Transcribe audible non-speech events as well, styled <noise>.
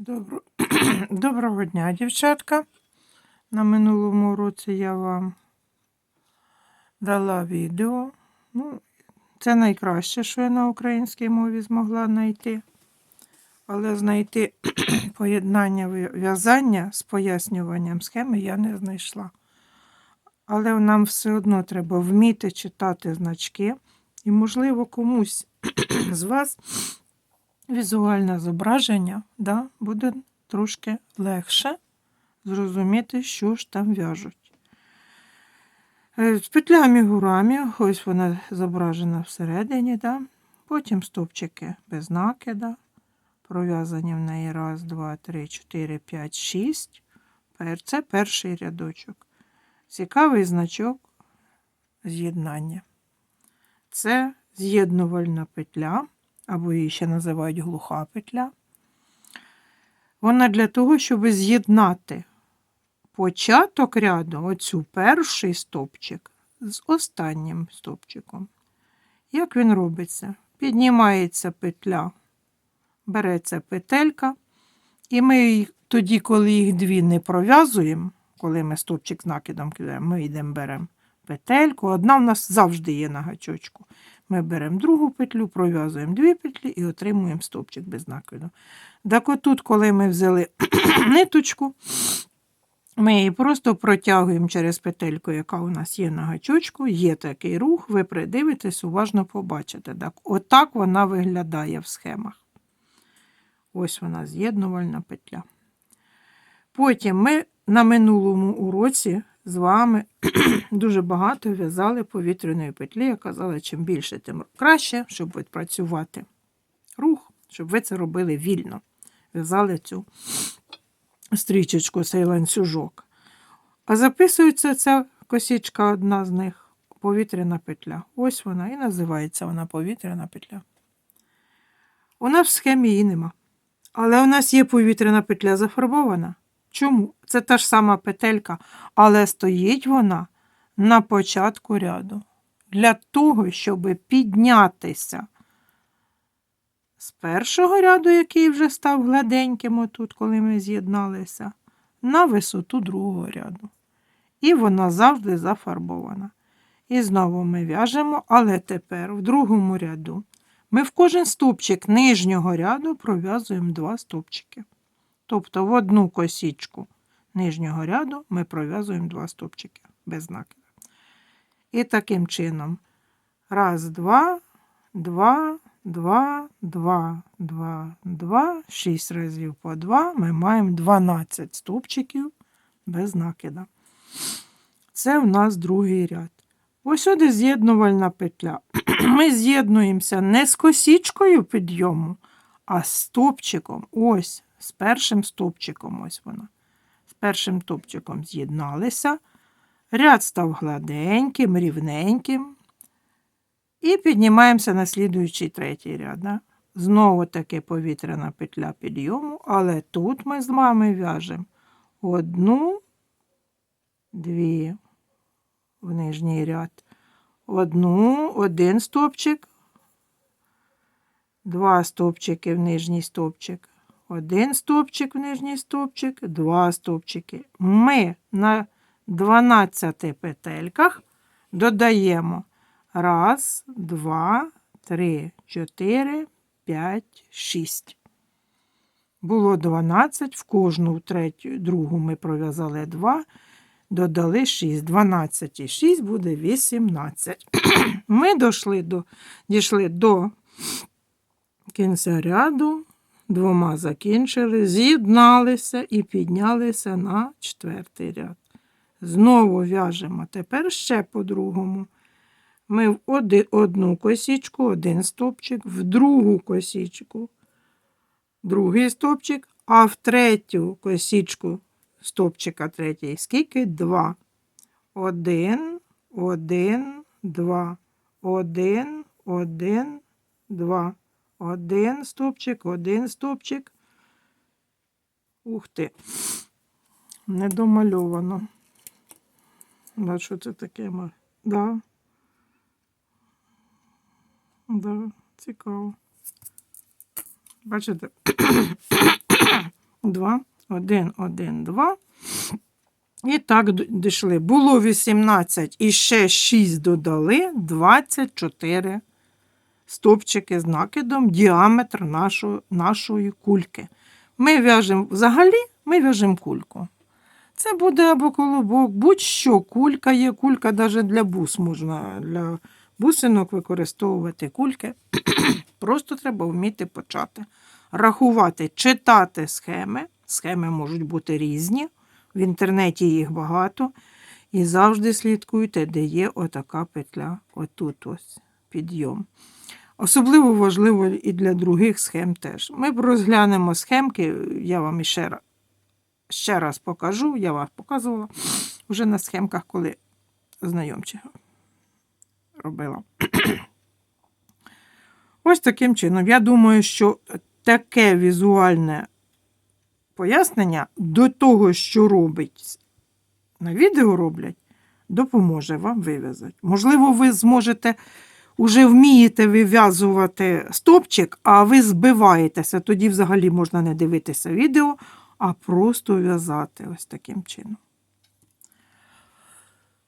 Добро... <clears throat> Доброго дня, дівчатка. На минулому році я вам дала відео. Ну, це найкраще, що я на українській мові змогла знайти. Але знайти <clears throat> поєднання в'язання з пояснюванням схеми я не знайшла. Але нам все одно треба вміти читати значки. І, можливо, комусь <clears throat> з вас візуальне зображення да, буде трошки легше зрозуміти, що ж там в'яжуть. Е, З петлями гурами, ось вона зображена всередині, да. потім стовпчики без накида, пров'язані в неї раз, два, три, чотири, п'ять, шість. Пер- Це перший рядочок. Цікавий значок з'єднання. Це з'єднувальна петля, або її ще називають глуха петля. Вона для того, щоб з'єднати початок ряду, оцю перший стовпчик, з останнім стовпчиком. Як він робиться? Піднімається петля, береться петелька, і ми тоді, коли їх дві не пров'язуємо, коли ми стовпчик з накидом кидаємо, ми йдемо беремо петельку. Одна в нас завжди є на гачочку. Ми беремо другу петлю, пров'язуємо дві петлі і отримуємо стовпчик без накиду. Так отут, коли ми взяли <clears throat> ниточку, ми її просто протягуємо через петельку, яка у нас є на гачочку. Є такий рух, ви придивитесь, уважно побачите. Так, отак вона виглядає в схемах. Ось вона з'єднувальна петля. Потім ми на минулому уроці з вами <clears throat> дуже багато в'язали повітряної петлі. Я казала, чим більше, тим краще, щоб відпрацювати рух, щоб ви це робили вільно. В'язали цю стрічечку, цей ланцюжок. А записується ця косічка, одна з них, повітряна петля. Ось вона і називається вона повітряна петля. Вона в схемі її нема. Але у нас є повітряна петля зафарбована. Чому? Це та ж сама петелька, але стоїть вона на початку ряду. Для того, щоб піднятися з першого ряду, який вже став гладеньким отут, коли ми з'єдналися, на висоту другого ряду. І вона завжди зафарбована. І знову ми в'яжемо, але тепер в другому ряду ми в кожен стовпчик нижнього ряду пров'язуємо два стовпчики. Тобто в одну косічку нижнього ряду ми пров'язуємо два стовпчики без накида. І таким чином раз, два, два, два, два, два, два, шість разів по два ми маємо 12 стовпчиків без накида. Це в нас другий ряд. Ось сюди з'єднувальна петля. <clears throat> Ми з'єднуємося не з косічкою підйому, а з стовпчиком. Ось, з першим стовпчиком. Ось вона. З першим стовпчиком з'єдналися. Ряд став гладеньким, рівненьким. І піднімаємося на слідуючий третій ряд. Да? Знову таки повітряна петля підйому, але тут ми з вами в'яжемо одну, дві в нижній ряд. Одну, один стовпчик, два стовпчики в нижній стовпчик, один стовпчик в нижній стовпчик, два стовпчики. Ми на 12 петельках додаємо раз, два, три, чотири, п'ять, шість. Було 12, в кожну в третю, другу ми пров'язали 2, додали 6. 12 і 6 буде 18. <clears throat> Ми дійшли до, дійшли до кінця ряду, двома закінчили, з'єдналися і піднялися на четвертий ряд. Знову в'яжемо тепер ще по-другому. Ми в одну косічку, один стовпчик, в другу косічку, другий стовпчик, а в третю косічку стовпчика третій скільки? Два. Один, один, два. Один, один, два. Один стовпчик, один стовпчик. Ух ти. Не домальовано. Да, що це таке? Да. Да, цікаво. Бачите? 2, 1, 1, 2. І так дійшли. Було 18 і ще 6 додали 24 стовпчики з накидом діаметр нашої, нашої кульки. Ми в'яжемо взагалі, ми в'яжемо кульку. Це буде або колобок, будь-що кулька є, кулька навіть для бус можна для бусинок використовувати кульки. <clears throat> Просто треба вміти почати рахувати, читати схеми. Схеми можуть бути різні, в інтернеті їх багато. І завжди слідкуйте, де є отака петля, отут ось підйом. Особливо важливо і для других схем теж. Ми розглянемо схемки, я вам іще раз, ще раз покажу, я вам показувала вже на схемках, коли знайомче робила. <clears throat> Ось таким чином. Я думаю, що таке візуальне пояснення до того, що робить на відео роблять, допоможе вам вив'язати. Можливо, ви зможете уже вмієте вив'язувати стопчик, а ви збиваєтеся. Тоді взагалі можна не дивитися відео, а просто в'язати ось таким чином.